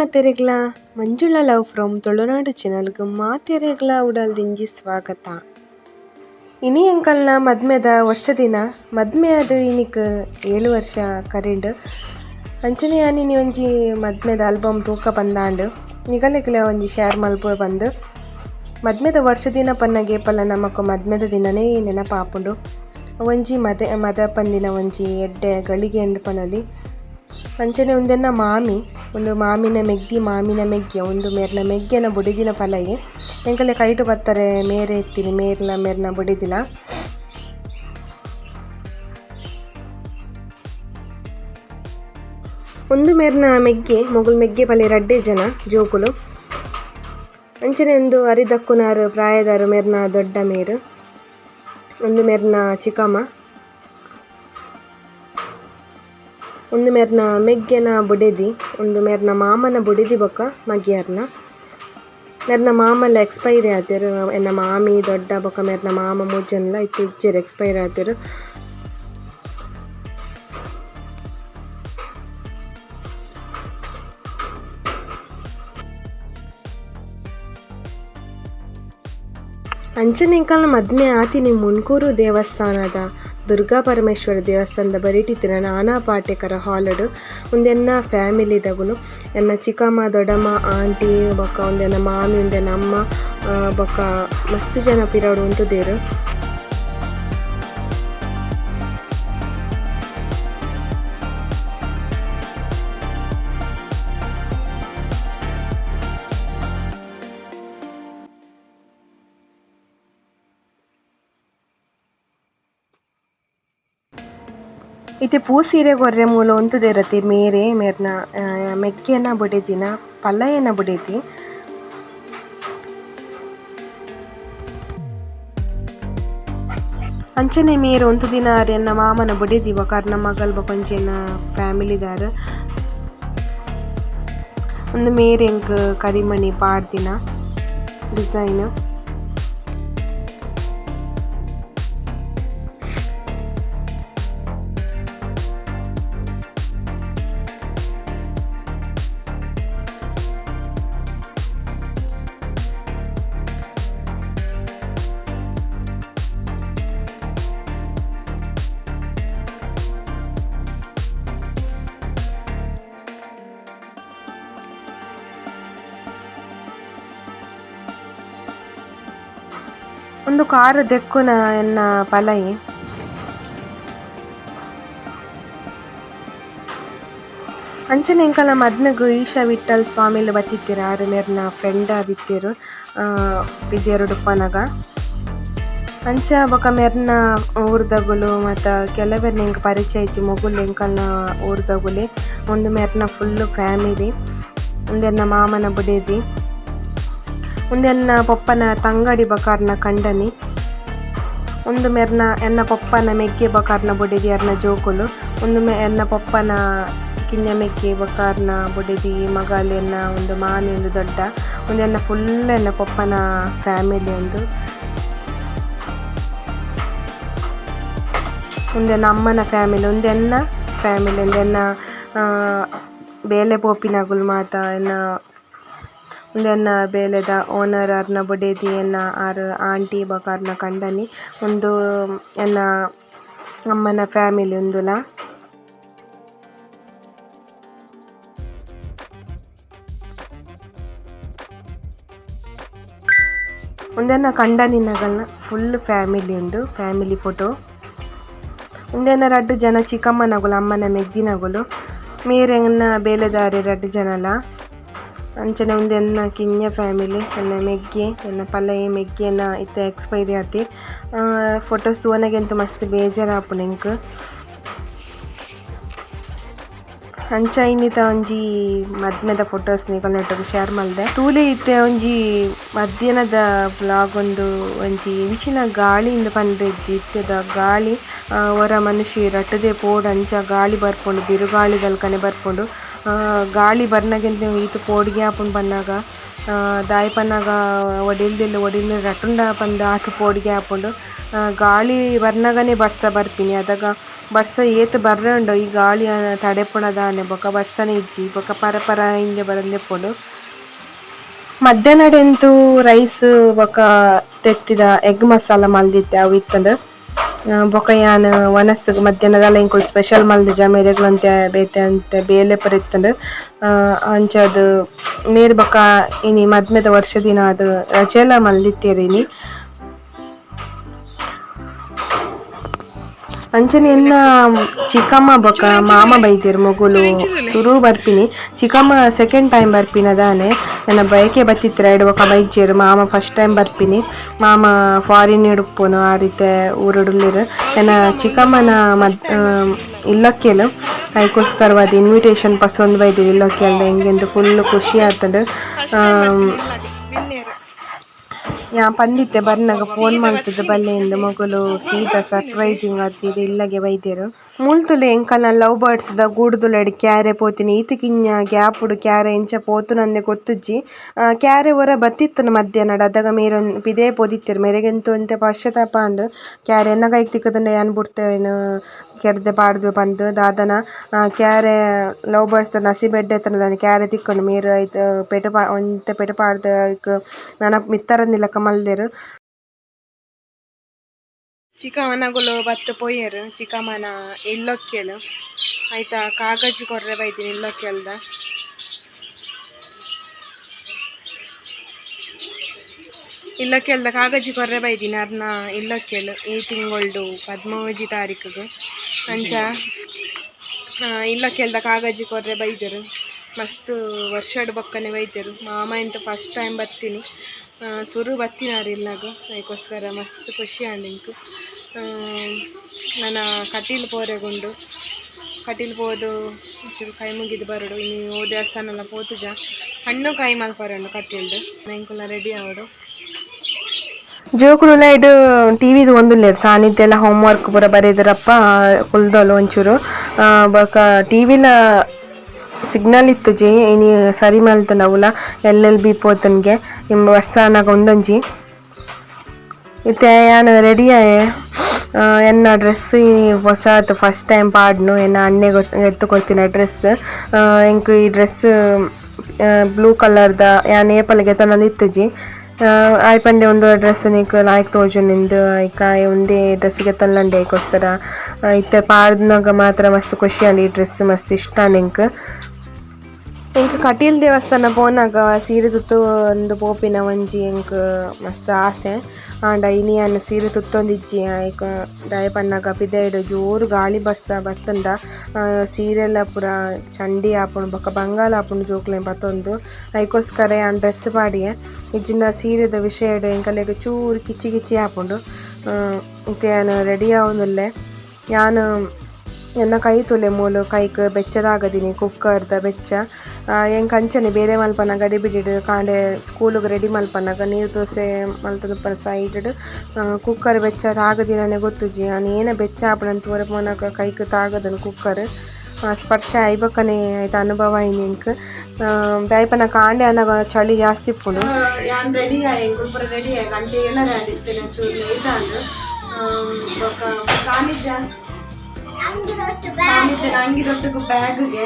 ಮಾತೆರೆಗ್ಲ? Manjula love from Tulunadu சேனலுக்கு ಮಾತೆರೆಗ್ಲ ಉಡಲ್ದಿಂಜಿ ಸ್ವಾಗತ. ಇನಿ ಅಂಕಲ್ನ ಮದ್ಮೆದ ವರ್ಷ ದಿನ ಮದ್ಮೆ ಅದು ಇನಿಕ್ ಏಳು ವರ್ಷ ಕರೆಂಡ್. ಅಂಚನೆ ಆನಿನಿ ಒಂಜಿ ಮದ್ಮೆದ ಆಲ್ಬಮ್ ತೂಕ ಬಂದಾಂಡ್. ನಿಗಲೆಗ್ಲ ಒಂಜಿ ಶೇರ್ ಮಲ್ಪ ಬಂದು. ಮದ್ಮೆದ ವರ್ಷ ದಿನ ಪನ್ನ ಗೇಪಲ್ಲ ನಮಕ್ ಮದ್ಮೆದ ದಿನನೇ ನೆನಪಾಪುಂಡು. ಒಂಜಿ ಮದೆ ಮದ ಪಂದಿನ ಒಂಜಿ ಎಡ್ಡೆ ಗಳಿಗೆ ಎಂದ್ ಪನೊಲಿ. ಅಂಚನೆ ಉಂದೆನ್ನ ಮಾಮಿ ಉಂದು ಮಾಮಿನ ಮೆಗ್ಗಿ, ಮಾಮಿನ ಮೆಗ್ಗೆ ಉಂದು ಮೇರ್ನ ಮೆಗ್ಗೆನ ಬುಡಿದಿನ ಪಲಯೆ. ಎಂಕಲೆ ಕೈಟು ಬತ್ತರೆ, ಮೇರೆ ಎತ್ತಿನಿ ಮೇರ್ಲ ಮೇರ್ನ ಬುಡಿದಿಲ ಒಂದು ಮೇರ್ನ ಮೆಗ್ಗೆ ಮೊಗುಲ್ ಮೆಗ್ಗೆ ಪಲೆ ರಡ್ಡೆ ಜನ, ಜೋಕುಲು. ಅಂಚನೆ ಒಂದು ಅರಿದಕ್ಕುನಾರು, ಪ್ರಾಯದಾರು ಮೇರ್ನ ದೊಡ್ಡ ಮೇರು. ಒಂದು ಮೇರ್ನ ಚಿಕಮ್ಮ ಉಂದು ಮೇರ್ನ ಮೆಗ್ಗೆನ ಬುಡೆದಿ ಉಂದು ಮೇರ್ನ ಮಾಮನ ಬುಡೆದಿ ಬೊಕ ಮಗಿಯರ್ನ. ಮೇರ್ನ ಮಾಮಲ ಎಕ್ಸ್ಪೈರಿ ಆತೆರ್, ಎನ್ನ ಮಾಮಿ ದೊಡ್ಡ ಬೊಕ ಮೇರ್ನ ಮಾಮ ಮೂಜನ್ಲ ಇತ್ತೆ, ಇಜ್ಜೆರ್ ಎಕ್ಸ್ಪೈರ್ ಆತೆರ್. ಅಂಚನೆ ಎಂಕಲ್ನ ಮದ್ಮೆ ಆತಿನಿ ಮುನ್ಕೂರು ದೇವಸ್ಥಾನದ ದುರ್ಗಾ ಪರಮೇಶ್ವರ ದೇವಸ್ಥಾನದ ಬರಿಟಿತ್ತಿನ ನಾನಾ ಪಾಟೇಕರ ಹಾಲಡ್ ಉಂದೆನ್ನ ಫ್ಯಾಮಿಲಿ ದಗುಲು, ಎನ್ನ ಚಿಕ್ಕಮ್ಮ, ದೊಡ್ಡಮ್ಮ, ಆಂಟಿ ಬೊಕ ಉಂದೆನ ಮಾಮಿ ಉಂದೆನ ಅಮ್ಮ ಬೊಕ ಮಸ್ತ್ ಜನ ಪಿರಾವುಡು ಉಂತುದೆರ್ ಇತ್ತೆ ಪೂ ಸೀರೆ ಗೊರ್ರೆ ಮೂಲ ಉಂತುದೆರತಿ ಮೇರೆ, ಮೇರ್ನ ಮೆಕ್ಕೆನ ಬುಡೆದಿನ ಪಲ್ಲಯನ ಬುಡೆತಿ. ಅಂಚನೆ ಮೇರೆ ಒಂತು ದಿನ ಎನ್ನ ಮಾಮನ ಬುಡೆದಿ ಕರ್ನ ಮಗಲ್ ಬೊಕೊಂಜೆನ ಫ್ಯಾಮಿಲಿದಾರ್ ಒಂದು ಮೇರೆ ಎಂಕ್ ಕರಿಮಣಿ ಪಾಡ್ದಿನ ಡಿಸೈನ್ ಒಂದು ಕಾರು ದೆಕ್ಕುನ ಎನ್ನ ಪಲಯಿ ಅಂಚನೆ ಎಂಕಲ ಮದ್ಮೆಗ್ ಈಶಾ ವಿಠಲ್ ಸ್ವಾಮಿಲ್ ಬತ್ತಿತ್ತೆರ್ ಆರ್ ಮೇರ್ನ ಫ್ರೆಂಡ್ ಆದಿತ್ತೆರ್ ಪಿದೆರ್ ಉಡುಪನಗ ಅಂಚ ಬೊಕ ಮೆರ್ನ ಊರ್ದಗುಲು ಮತ್ತ ಕೆಲವೆರ್ನ ಎಂಕ್ ಪರಿಚಯ ಇಜ್ಜಿ ಮಗುಲ್ ಎಂಕಲ್ನ ಊರ್ದಗುಲಿ. ಉಂದು ಮೇರ್ನ ಫುಲ್ಲು ಫ್ಯಾಮಿಲಿ. ಉಂದೆನ್ನ ಮಾಮನ ಬುಡೆದಿ. ಉಂದೆನ್ನ ಪೊಪ್ಪನ ತಂಗಡಿ ಬಕಾರ್ನ ಕಂಡನಿ. ಒಂದು ಮೆರ್ನ ಎನ್ನ ಪೊಪ್ಪನ ಮೆಕ್ಕೆ ಬಕಾರ್ನ ಬುಡೆದಿ ಅರ್ನ ಜೋಕುಲು. ಉಂದು ಮೆ ಎನ್ನ ಪೊಪ್ಪನ ಕಿನ್ನ ಮೆಗ್ಗೆ ಬಕಾರ್ನ ಬುಡೆದಿ ಮಗಾಲಿ ಎನ್ನ ಒಂದು ಮಾನೆ ಒಂದು ದೊಡ್ಡ. ಉಂದೆನ್ನ ಫುಲ್ ಎನ್ನ ಪೊಪ್ಪನ ಫ್ಯಾಮಿಲಿ ಒಂದು. ಉಂದೆನ್ನ ಅಮ್ಮನ ಫ್ಯಾಮಿಲಿ ಉಂದೆನ್ನ ಫ್ಯಾಮಿಲಿ ಉಂದೆನ್ನ ಬೇಲೆ ಪೋಪಿನಗುಲು ಮಾತ ಎನ್ನ ಉಂದೆನ್ನ ಬೇಲೆದ ಓನರ್ ಅರ್ನ ಬುಡೇದಿ ಎನ್ನ ಆರ್ ಆಂಟಿ ಬಕಾರ್ನ ಕಂಡನಿ. ಉಂದು ಎನ್ನ ಅಮ್ಮನ ಫ್ಯಾಮಿಲಿ ಉಂದುಲ ಉಂದೆನ್ನ ಕಂಡನಿನಗಲ್ನ ಫುಲ್ ಫ್ಯಾಮಿಲಿ ಉಂದು ಫ್ಯಾಮಿಲಿ ಫೋಟೋ ಉಂದೆನ ರಡ್ಡ್ ಜನ ಚಿಕ್ಕಮ್ಮನಗುಲು ಅಮ್ಮನ ಮೆಗ್ದಿನಗುಲು ಮೇರೆನ್ನ ಬೇಲೆದಾರೆ ರಡ್ಡ್ ಜನಲ ಅಂಚನೆ ಉಂದೆನ್ನ ಕಿಂಜ ಫ್ಯಾಮಿಲಿ ಎನ್ನ ಮೆಗ್ಗೆ ಎನ್ನ ಪಲ್ಲಯೆ ಮೆಗ್ಗೆನ ಇತ್ತ ಎಕ್ಸ್ಪೈರಿ ಆತಿ. ಫೊಟೋಸ್ ತೂವನಗೆಂತ ಮಸ್ತ್ ಬೇಜಾರಾಪುಂಡು ಎಂಕ್ ಅಂಚ ಇನ್ನಿತ ಒಂಜಿ ಮದ್ಮೆದ ಫೊಟೋಸ್ ನಿಕಲ್ನೆಟ್ಟಗ್ ಶೇರ್ ಮಲ್ದೆ ತೂಲೆ ಇತ್ತೆ ಒಂಜಿ ಮಧ್ಯಾಹ್ನದ ಬ್ಲಾಗ್ ಒಂದು, ಒಂಜಿ ಇಂಚಿನ ಗಾಳಿಯಿಂದ ಪಂಡ್ರೆ ಇತ್ತೆದ ಗಾಳಿ ಹೊರ ಮನುಷ್ಯ ರಟ್ಟದೆ ಪೋಡ್ ಅಂಚ ಗಾಳಿ ಬರ್ಪುಂಡು ಬಿರುಗಾಳಿ ದಲ್ಕನೆ ಬರ್ಪುಂಡು. ಗಾಳಿ ಬರ್ನಗೆಂತ ಈತ್ ಪೋಡಿಗೆ ಆಪುಂಡು ಆ, ದಾಯೆ ಪನ್ನಗ ಒಡಿಲ್ದೆಲ್ ಒಡಿಲ್ ರಟ್ಟುಂಡ ಪಂದ್ ಆತ್ ಪೋಡಿಗೆ ಆಪುಂಡು ಗಾಳಿ ಬರ್ನಗನೆ ಬರ್ಸ ಬರ್ಪಿನಿ ಅದಾಗ ಬರ್ಸ ಏತ್ ಬರ್ರೆ ಉಂಡು. ಈ ಗಾಳಿ ತಡೆಪುಣದಾನೆ ಬೊಕ ಬರ್ಸನೆ ಇಜ್ಜಿ. ಬೊಕ ಪರ ಪರ ಇಂಗೆ ಬರೊಂದಿಪ್ಪುಂಡು ಮಧ್ಯಾಹ್ನಡೆಂತೂ ರೈಸ್ ಬೊಕ ತೆತ್ತಿದ ಎಗ್ ಮಸಾಲ ಮಲ್ದಿತ್ತೆ ಅವು ಇತ್ತಂಡ್. ಬೊಕ ಯಾನ್ ವನಸ್ ಮಧ್ಯಾಹ್ನದ ಇಂಕೊಲ್ ಸ್ಪೆಷಲ್ ಮಲ್ದಿಜ ಮೇರೆಗ್ಲೊಂತೆ ಬೇತೆ ಅಂತೆ ಬೇಲೆ ಆ, ಅಂಚಾದ್ ಮೇರ್ ಬೊಕ ಇನಿ ಮದ್ಮೆದ ವರ್ಷ ದಿನ ಅದು ರಜೆಲ ಮಲ್ದಿತ್ತೆರ್ ಅಂಚನೆ ಎಲ್ಲ ಚಿಕ್ಕಮ್ಮ ಬೊಕ ಮಾಮ ಬೈದೆರ್ ಮೊಗುಲು. ತುರು ಬರ್ಪಿನಿ ಚಿಕ್ಕಮ್ಮ ಸೆಕೆಂಡ್ ಟೈಮ್ ಬರ್ಪಿನ ದಾನೆ ನನ್ನ ಬಯಕೆ ಬತ್ತಿತ್ತಿರ ಐಡ್ ಬೊಕ ಬೈಜೆರ್ ಮಾಮ ಫಸ್ಟ್ ಟೈಮ್ ಬರ್ಪಿನಿ ಮಾಮ ಫಾರಿನ್ ಉಪ್ಪುನು ಆ ರೀತಿ ಊರುಡುಲ್ಲೆರ್ ನನ್ನ ಚಿಕ್ಕಮ್ಮನ ಮದ್ ಇಲ್ಲಕ್ಕೆಲು. ಅದಕ್ಕೋಸ್ಕರವಾದ ಇನ್ವಿಟೇಷನ್ ಪಸಂದ್ ಬೈದೆರ್ ಇಲ್ಲಕ್ಕೆ ಅಲ್ಲದೆ ಹೆಂಗೆಂದು ಫುಲ್ ಖುಷಿ ಆತುಂಡು. ಯಾ ಪಂದಿತ್ತೆ ಬರ್ನಗ ಫೋನ್ ಮಲ್ತುದು ಬಲ್ಲೆಂದು ಮಗಳು ಸೀದಾ ಸರ್ಪ್ರೈಸಿಂಗ್ ಆದ್ ಸೀದ ಇಲ್ಲಗೆ ಬೈದೆರ್. ಮೂಲ್ತುಲೆ ಎಂಕಲ್ನ ಲವ್ ಬರ್ಡ್ಸ್ ದ ಗೂಡುದುಲೆಡ್ ಕ್ಯಾರೆ ಪೋತಿನಿ. ಈತಿಕಿಂಜ ಗ್ಯಾಪುಡು ಕ್ಯಾರೆ ಇಂಚ ಪೋತುನಂದೆ ಗೊತ್ತುಜ್ಜಿ. ಕ್ಯಾರೆ ಬತ್ತಿತ್ತುನು ಮಧ್ಯಾಹ್ನಡ್ ಅದಾಗ ಮೇರೊಂದ್ ಪಿದೇ ಪೋದಿತ್ತೆರ್. ಮೇರೆಗೆಂತು ಒಂತೆ ಪಶ್ಚಾತ್ತಾಪ ಆಂಡ್ ಕ್ಯಾರೆ ಎನ್ನ ಕೈಗ್ ತಿಕ್ಕುದುಂಡ ಯಾನ್ ಬುಡ್ತೆನ್ ಪಾಡ್ದು ಪಂದ್ ದಾದನ. ಕ್ಯಾರೆ ಲವ್ ಬರ್ಡ್ಸ್ ದ ನಸಿ ಎಡ್ಡೆತ್ತುಂಡ ದಾನೆ ಕ್ಯಾರೆ ತಿಕ್ಕುಂಡು ಮೇರ್ ಐತ್, ಪೆಟ ಒಂತೆ ಪೆಟ ಪಾಡ್ದ್ ಮಿತ್ತರಂದಿಲಕ ಮಲ್ದೆರ್ ಚಿಕಮನಗುಲು ಬತ್ತ್ ಪೋಯೆರ್ ಚಿಕ್ಕಮ್ಮನ ಇಲ್ಲೊಕ್ಕೆಲ್ ಐತ ಕಾಗಜಿ ಕೊರ್ರೆ ಬೈದಿನಿ ಇಲ್ಲೊಕ್ಕೆಲ್ದ ಇಲ್ಲಕ್ಕೆಲ್ದ ಕಾಗಜಿ ಕೊರ್ರೆ ಬೈದಿನಿ ಅರ್ನ ಇಲ್ಲಕ್ಕೆಲ್ ಈ ತಿಂಗೊಳ್ಡು ಪದ್ಮಾವಜಿ ತಾರೀಕಿಗೆ ಅಂಚ ಇಲ್ಲೊಕ್ಕೆಲ್ದ ಕಾಗಜಿ ಕೊರ್ರೆ ಬೈದರು. ಮಸ್ತ್ ವರ್ಷಡ್ ಬೊಕ್ಕನೆ ಬೈದೆರ್. ಮಾಮ ಎಂತ ಫಸ್ಟ್ ಟೈಮ್ ಬತ್ತೀನಿ. ಆ, ಸುರು ಬತ್ತಿನಾರಿಲ್ಲಾಗ ಅದಕ್ಕೋಸ್ಕರ ಮಸ್ತ್ ಖುಷಿ ಆಂಡ್ ಇಂಕ್ ನನ್ನ ಕಟೀಲ್ ಪೋರೆಗುಂಡು, ಕಟೀಲ್ ಪೋದು ಒಂಚೂರು ಕೈ ಮುಗಿದು ಬರಡು. ಇನ್ನು ಓ ದೇವಸ್ಥಾನ ಎಲ್ಲ ಪೋತುಜ ಹಣ್ಣು ಕೈ ಮಲ್ಪರಣ್ಣು ಕಟೀಲ್ದು. ಇಂಕುಲ ರೆಡಿ ಆವಡು ಜೋಕುಲು ಲೈಡ್ ಟಿವಿದು ಒಂದುಲ್ಲೆರ್ ಸಾನಿದ್ದೆಲ್ಲ ಹೋಮ್ ವರ್ಕ್ ಪೂರ ಬರೆದಿರಪ್ಪ ಕುಲ್ದೊಲು ಒಂಚೂರು. ಬಕ ಟಿ ಟಿವಿಲ ಸಿಗ್ನಲ್ ಇತ್ತು ಜಿ ಇನಿ ಸರಿ ಮಲ್ತುಂಡು ಅವುಲ ಎಲ್ ಎಲ್ ಬಿ ಪೋತನ್ಗೆ ಇಮ್ ವರ್ಷಾನಾಗ ಒಂದೊಂಜಿ ಇತ್ತೆ, ಯಾನ್ ರೆಡಿ ಆಯೆ ಎನ್ನ ಡ್ರೆಸ್ ಹೊಸದು ಫಸ್ಟ್ ಟೈಮ್ ಪಾಡ್ನು, ಎನ್ನ ಅಣ್ಣೆ ಎತ್ತು ಕೊಡ್ತಿನ ಡ್ರೆಸ್ ಎಂಕ್ ಈ ಡ್ರೆಸ್ ಬ್ಲೂ ಕಲರ್ದ ಯಾನ್ ಏಪಲ್ಗೆ ತೊಂದು ಇತ್ತುಜಿ ಆಯ್ ಪಂಡೆ ಒಂದು ಡ್ರೆಸ್ ನೀಕ್ ನಾಯ್ಕ್ ತೋಜು ನಿಂದು, ಆಯ್ಕ? ಒಂದೇ ಡ್ರೆಸ್ಗೆ ತೊಂದಂಡೆ ಆಯ್ಕೋಸ್ಕರ. ಇತ್ತೆ, ಪಾಡ್ನಾಗ ಮಾತ್ರ ಮಸ್ತ್ ಖುಷಿ ಆಂಡ್ ಈ ಡ್ರೆಸ್ ಮಸ್ತ್ ಇಷ್ಟ ಎಂಕ್ ಎಂಕ್ ಕಟೀಲ್ ದೇವಸ್ಥಾನ ಪೋನಾಗ ಸೀರೆ ತುತ್ತು ಒಂದು ಪೋಪಿನ ಒಂಜಿ ಎಂಕ್ ಮಸ್ತ್ ಆಸೆ. ಆಂಡ ಇನಿಯನ್ ಸೀರೆ ತುತ್ತೊಂದಿಜ್ಜಿ ಆಯ್ಕ ದಯ ಪನ್ನಗ ಪಿದಯ್ಡ್ ಜೋರು ಗಾಳಿ ಬರ್ಸ ಬತ್ತುಂಡ ಸೀರೆ ಸೀರೆಲ ಪೂರ ಚಂಡಿ ಆಪುಂಡು, ಬೊಕ ಬಂಗಾಲ ಆಪುಂಡು ಜೋಕ್ಲೆನ್ ಬತ್ತೊಂದು. ಐಕೋಸ್ಕರ ಯಾನ್ ಡ್ರೆಸ್ ಪಾಡಿಯೆ ಇಜ್ಜಿನ ಸೀರೆದ ವಿಷಯಡ್ ಎಂಕಲೆಗ್ ಚೂರು ಕಿಚ್ಚಿ ಕಿಚ್ಚಿ ಆಪುಂಡು. ಇತ್ತೆ ಯಾನ್ ರೆಡಿ ಆವೊಂದುಲ್ಲೆ ಯಾನ್ ಎನ್ನ ಕೈ ತುಲೆ ಮೂಲು ಕೈಕ್ ಬೆಚ್ಚದಾಗದಿನಿ, ಕುಕ್ಕರ್ದ ಬೆಚ್ಚ. ಎಂಕ್ ಅಂಚನೆ ಬೇರೆ ಮಲ್ಪನ ಗಡಿ ಬಿಡಿಡ್ ಕಾಂಡೆ ಸ್ಕೂಲ್ಗ್ ರೆಡಿ ಮಲ್ಪನಾಗ ನೀರು ದೋಸೆ ಮಲ್ತುದು ಸೈಡ್ ಕುಕ್ಕರ್ ಬೆಚ್ಚ ತಾಗದಿನನೆ ಗೊತ್ತುಜಿ ನಾನು ಏನ ಬೆಚ್ಚ ಆಪುಂಡು ತೋರೆ ಪೋನಾಗ ಕೈಕ್ ತಾಗದನು ಕುಕ್ಕರ್ ಆ, ಸ್ಪರ್ಶ ಐಬಕ್ಕನೆ ಐತ ಅನುಭವ ಐನಿ ಎಂಕ್ ದಯಪನ ಕಾಂಡೆ ಅನ್ನಾಗ ಚಳಿ ಜಾಸ್ತಿ ಇಪ್ಪುಂಡು ಯಾನ್ ರೆಡಿ ಆಯ್ ಕುಲ್ಪುರ ರೆಡಿ ಆಯ್ ಗಂಟೆ ಎಲ್ಲ ರೆಡಿ ಇರ್ತೇನೆ ಚೂರು ಲೇಟ್ ಆಂಡ್ ಕಾಣಿದ್ದ ಕಾಣಿದ್ದೆ ಅಂಗಿ ದೊಟ್ಟಗು ಬ್ಯಾಗ್ಗೆ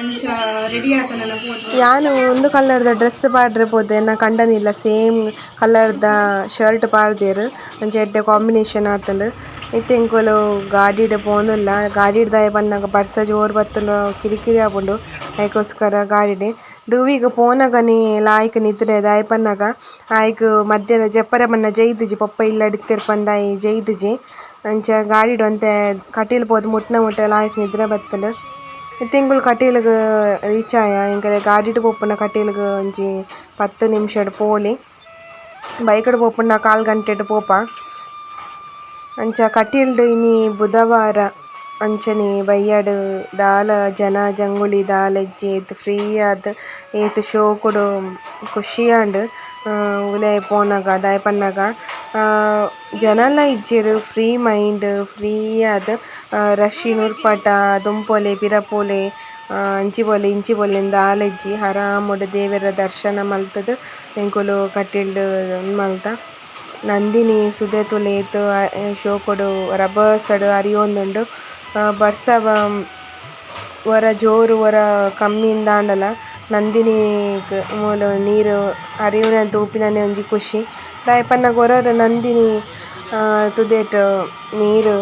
ಅಂಚ ರೆಡಿ ಆತನಲ್ಲ ಯಾನು ಒಂದು ಕಲರ್ದ ಡ್ರೆಸ್ ಪಾಡ್ರೆ ಎನ್ನ ಕಂಡನಿಲ್ಲ ಸೇಮ್ ಕಲರ್ದ ಶರ್ಟ್ ಪಾಡ್ದೇರು. ಅಂಚ ಎಡ್ಡೆ ಕಾಂಬಿನೇಷನ್ ಆತಂಡು ಇತ್ತೆ ಎಂಕೋಲು ಗಾಡಿಡ್ ಪೋನಲ್ಲ. ಗಾಡಿಡ್ ದಾಯ ಪನ್ನಗ ಬರ್ಸ ಜೋರ್ ಬತ್ತಲು ಕಿರಿಕಿರಿ ಆಪುಂಡು ಅದಕ್ಕೋಸ್ಕರ ಗಾಡಿಡ್ ದೂವಿಗ್ ಪೋನಗನಿ ಲಾಯ್ಕ್ ನಿದ್ರೆ ದಾಯ ಪನ್ನಗ ಆಯ್ಕ್ ಮಧ್ಯಾಹ್ನ ಜಪ್ಪರೆ ಮನ್ನ ಜೈದಿಜಿ ಪಪ್ಪ ಇಲ್ಲ ಪಂದಾಯಿ ಜೈದಿಜಿ. ಅಂಚ ಗಾಡಿಡ್ ಒಂತೆ ಕಟೀಲ್ ಪೋದು ಮುಟ್ನ ಮುಟ್ಟ ಲಾಯ್ಕ್ ನಿದ್ರೆ ಬತ್ತುಂಡು ತಿಂಗಳು ಕಟೀಲ್ಗ್ ರೀಚ್ ಆಯ ಎಂಕಲೆ ಗಾಡಿಡ್ ಪೋಪುನ ಕಟೀಲ್ಗ್ ಒಂಜಿ ಪತ್ತು ನಿಮಿಷಡ್ ಪೋಲಿ. ಬೈಕ್ಡ್ ಪೋಪುನ ಕಾಲ್ ಗಂಟೆಡ್ ಪೋಪ. ಅಂಚ ಕಟೀಲ್ಡ್ ಇನಿ ಬುಧವಾರ ಅಂಚನೆ ಬಯ್ಯಡ್ ದಾಲ ಜನ ಜಂಗುಳಿ ದಾಲ ಏತ್ ಫ್ರೀ ಆದ್ ಏತ್ ಶೋ ಕೊಡು ಖುಷಿ ಆಂಡ್ ಉಲೆ ಪೋನಗ, ದಾಯೆ ಪನ್ನಗ. ಜನಲ ಇಜ್ಜೆರ್, ಫ್ರೀ ಮೈಂಡ್ ಫ್ರೀ ಆದ್ ರಶ್ ನುರ್ಪಟ, ದುಂಪೊಲೆ ಪಿರಪೊಲೆ ಅಂಚಿ ಪೊಲೆ ಇಂಚಿ ಬೋಲೆಂದು ಆಲೆಜ್ಜಿ ಆರಾಮುಡ್ ದೇವೆರ ದರ್ಶನ ಮಲ್ತುದು, ಎಂಕುಲು ಕಟ್ಟಿಲ್ಡ್ ಮಲ್ತ. ನಂದಿನಿ ಸುದೆ ತುಲೆಯಿತು ಶೋಕುಡು ರಭಸಡ್ ಅರಿಯೊಂದುಂಡು ಬರ್ಸ ವರ ಜೋರು, ವರ ಕಮ್ಮಿಯಿಂದ ಆಂಡಲ ನಂದಿನಿ ಮೂಲು ನೀರು ಹರಿಯುನ ತೂಪಿನನೆ ಒಂಜಿ ಖುಷಿ ದಾಯೆ ಪನ್ನಗ ನಂದಿನಿ ತುದೆಟ್ ನೀರು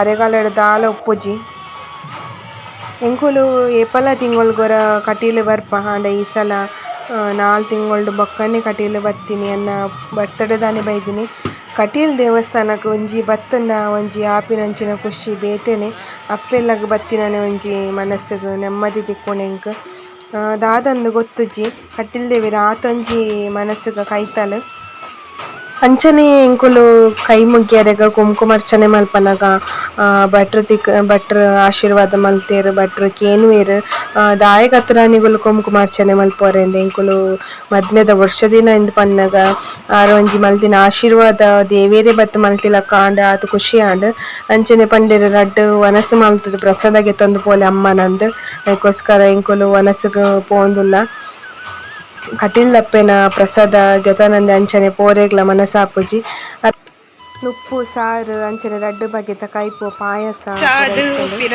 ಅರೆಗಾಲಡ್ ದಾಲ ಉಪ್ಪುಜಿ. ಎಂಕುಲು ಏಪಲ ತಿಂಗೊಳು ಗೊರ ಕಟೀಲ್ ಬರ್ಪ ಆಂಡ ಈ ಸಲ ನಾಲ್ ತಿಂಗೊಳ್ಡು ಬೊಕ್ಕನೆ ಕಟೀಲ್ ಬತ್ತಿನಿ ಅನ್ನ ಬರ್ತಡೆ ದಾನೆ ಬೈದಿನಿ. ಕಟೀಲ್ ದೇವಸ್ಥಾನಕ್ಕೆ ಒಂಜಿ ಬತ್ತುಂಡ ಒಂಜಿ ಆಪಿನಂಚಿನ ಖುಷಿ, ಬೇತೆನೆ ಅಕ್ಲೆಲ್ಲಗ್ ಬತ್ತಿನನೆ ಒಂಜಿ ಮನಸ್ಸುಗ್ ನೆಮ್ಮದಿ ತಿಕ್ಕುಂಡು ದಾದಂದ್ ಗೊತ್ತುಜ್ಜಿ. ಕಟೀಲ್ ದೇವೆರ್ ಆತೊಂಜಿ ಮನಸ್ಸಿಗೆ ಕೈತಲ್. ಅಂಚನೆ ಎಂಕುಲು ಕೈ ಮುಗ್ಗ್ಯರೆಗ ಕುಂಕುಮಾರ್ಚನೆ ಮಲ್ಪನಗ ಭಟ್ರ ತಿಕ್, ಭಟ್ರ್ ಆಶೀರ್ವಾದ ಮಲ್ತೆರ್, ಭಟ್ರ್ ಕೇನುವೆರ್ ದಾಯಗ್ ಹತ್ರಾನಿಗುಲು ಕುಂಕುಮಾರ್ಚನೆ ಮಲ್ಪೊರೆಂದ್ ಎಂಕುಲು ಮದ್ಮೆದ ವರ್ಷ ದಿನ ಇಂದ್ ಪನ್ನಗ ಆರ್ ಮಲ್ತಿನ ಆಶೀರ್ವಾದ ದೇವೆರೆ ಬತ್ತ್ ಮಲ್ತಿಲ ಕಾಂಡ ಅದು ಖುಷಿ ಆಂಡ್ ಅಂಚನೆ ಪಂಡೆರ್ ರಡ್ಡ್ ವನಸ್ ಮಲ್ತದ ಪ್ರಸಾದ ತಂದು ಪೋಲೆ ಅಮ್ಮನಂದ್. ಅದಕ್ಕೋಸ್ಕರ ಎಂಕುಲು ವನಸ್ಗ್ ಪೋವೊಂದುಲ್ಲ ಕಟೀಲ್ ದಪ್ಪೆನ ಪ್ರಸಾದ ಗತಾನಂದ ಅಂಚನೆ ಪೋರೆಗ್ಲ ಮನಸಾಪುಜಿ ನುಪ್ಪು ಸಾರು ಅಂಚನೆ ರಡ್ಡು ಬಗೆತ ಕೈಪು ಪಾಯಸ ಪಿರ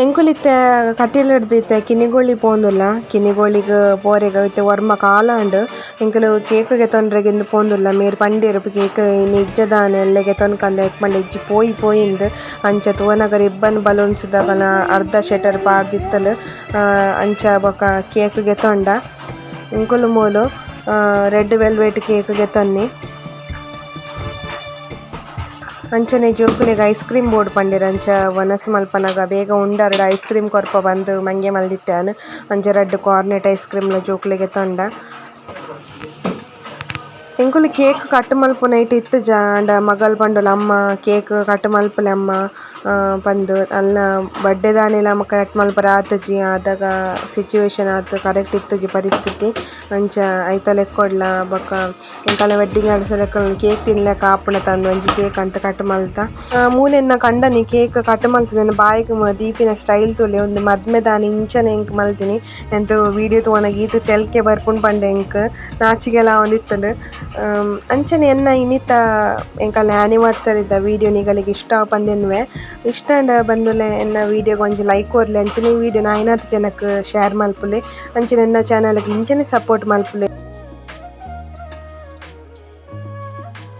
ಎಂಕುಲಿತ್ತೆ ಕಟೀಲ್ಡ್ದ್ ಇತ್ತೆ ಕಿನಿಗೊಳ್ಳಿ ಪೋಂದುಲ್ಲ. ಕಿನಿಗೊಳಿಗ್ ಪೋರೆಗ್ ಇತ್ತೆ ವರ್ಮ ಕಾಲಾಂಡ್. ಎಂಕುಲು ಕೇಕ್ ಗೆತೊಂಡ್ರೆಗಿಂದ್ ಪೋಂದುಲ್ಲ. ಮೇರ್ ಪಂಡೆರ್ ಕೇಕ್ ನಿಜ್ಜದಾನ ಎಲ್ಲೆ ಗೆತೊನ್ಕಂದೆ ಐಕ್ ಪಂಡ ಇಜ್ಜಿ ಪೋಯಿ ಪೋಯಿಂದ್ ಅಂಚ ತೂವನಗ ರಿಬ್ಬನ್ ಬಲೂನ್ಸ್ ದಾಗನ ಅರ್ಧ ಶೆಟರ್ ಪಾಡ್ದಿತ್ತಲ್ ಅಂಚ ಬೊಕ ಕೇಕ್ ಗೆತೊಂಡ ಎಂಕುಲು ಮೂಲು ರೆಡ್ ವೆಲ್ವೆಟ್ ಕೇಕ್ ಗೆತೊನ್ನಿ ಅಂಚನೆ ಜೋಕುಲೆಗ್ ಐಸ್ ಕ್ರೀಮ್ ಬೋರ್ಡ್ ಪಂಡೆರ್ ಅಂಚ ವನಸ್ ಮಲ್ಪನಗ, ಬೇಗ ಉಂಡರ್ಡ್ ಐಸ್ ಕ್ರೀಮ್ ಕೊರ್ಪ ಬಂದ್ ಮಂಗೆ ಮಲ್ದಿತ್ತಾನ ಅಂಚ ರಡ್ಡ್ ಕಾರ್ನೆಟ್ ಐಸ್ ಕ್ರೀಮ್ ಲ ಜೋಕುಲೆಗ್ ತಂಡ. ಎಂಕುಲು ಕೇಕ್ ಕಟ್ ಮಲ್ಪುನ ಐಟ್ ಇತ್ತು ಜಾಂಡ ಮಗಲ್ ಪಂಡುಲ ಅಮ್ಮ ಕೇಕ್ ಕಟ್ ಮಲ್ಪಲೆ ಅಮ್ಮ. ಪಂದ್ ಅಲ್ನ ಬಡ್ಡೆ ದಾನೆಲ ಮಕ ಕಟ್ ಮಲ್ಪ ಆತಜಿ ಆದಗ ಸಿಚುವೇಶನ್ ಆತ್ ಕರೆಕ್ಟ್ ಇತ್ತಜಿ ಪರಿಸ್ಥಿತಿ. ಅಂಚ ಐತ ಲೆಕ್ಕೊಡ್ಲ ಬೊಕ ಎಂಕಲ್ನ ವೆಡ್ಡಿಂಗ್ ಆನಿವರ್ಸರಿ ಲೆಕ್ಕ ಕೇಕ್ ತಿನ್ಲಕ ಆಪುಂಡ ತಂದು ಒಂಜಿ ಕೇಕ್ ಅಂತ ಕಟ್ ಮಲ್ತ ಆ, ಮೂಲೆನ್ನ ಕಂಡನಿ ಕೇಕ್ ಕಟ್ ಮಲ್ತುದೆನ್ ಬಾಯಿಗ್ ದೀಪಿನ ಸ್ಟೈಲ್ ತುಲೆ ಒಂದು ಮದ್ಮೆ ದಾನಿ ಇಂಚನೆ ಎಂಕ್ ಮಲ್ತಿನಿ. ಎಂತ ವಿಡಿಯೋ ತೋನ ಈತ್ ತೆಲ್ಕೆ ಬರ್ಪುಂಡು ಪಂಡೆ ಎಂಕ್ ನಾಚಿಗೆಲ ಒಂದಿತ್ತುಂಡು. ಅಂಚನೆ ಎನ್ನ ಇನ್ನಿತ ಆನಿವರ್ಸರಿ ಇದ್ದ ವಿಡಿಯೋ ನಿಗಳಿಗೆ ಇಷ್ಟ ಪಂದೆನ್ವೆ ಇಷ್ಟ ಬಂದುಲೆ ಎನ್ನ ವಿಡಿಯೋಗೆ ಒಂಜಿ ಲೈಕ್ ಕೊರ್ಲೆ ಅಂಚನೆ ವಿಡಿಯೋ ಐನಾತ್ ಜನಕ್ ಶೇರ್ ಮಲ್ಪುಲೆ, ಅಂಚನೆ ಎನ್ನ ಚಾನಲ್ಗೆ ಇಂಚನೆ ಸಪೋರ್ಟ್ ಮಲ್ಪುಲೆ.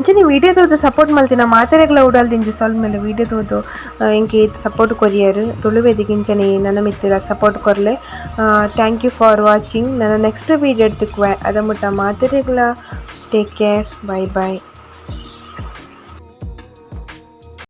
ಇಂಚನೆ ವೀಡಿಯೋ ತೋದು ಸಪೋರ್ಟ್ ಮಲ್ತಿನ ಮಾತೆರೆಗ್ಲ ಉಡಲ್ದಿಂಜಿ ಸ್ವಲ್ಪ ಮೇಲೆ ವಿಡಿಯೋ ತೋದು ಎಂಕೆ ಸಪೋರ್ಟ್ ಕೊರಿಯರ್ ತುಳುವೇದಿಗೆ ಇಂಚನೆ ನನ್ನ ಮಿತ್ತಿರ ಸಪೋರ್ಟ್ ಕೊರ್ಲೆ ಥ್ಯಾಂಕ್ ಯು ಫಾರ್ ವಾಚಿಂಗ್ ನನ್ನ ನೆಕ್ಸ್ಟ್ ವೀಡಿಯೋ ಎಡ್ತಿಕ್ವೆ ಅದ ಮುಟ್ಟ ಮಾತೆರೆಗ್ಲ. Take care bye bye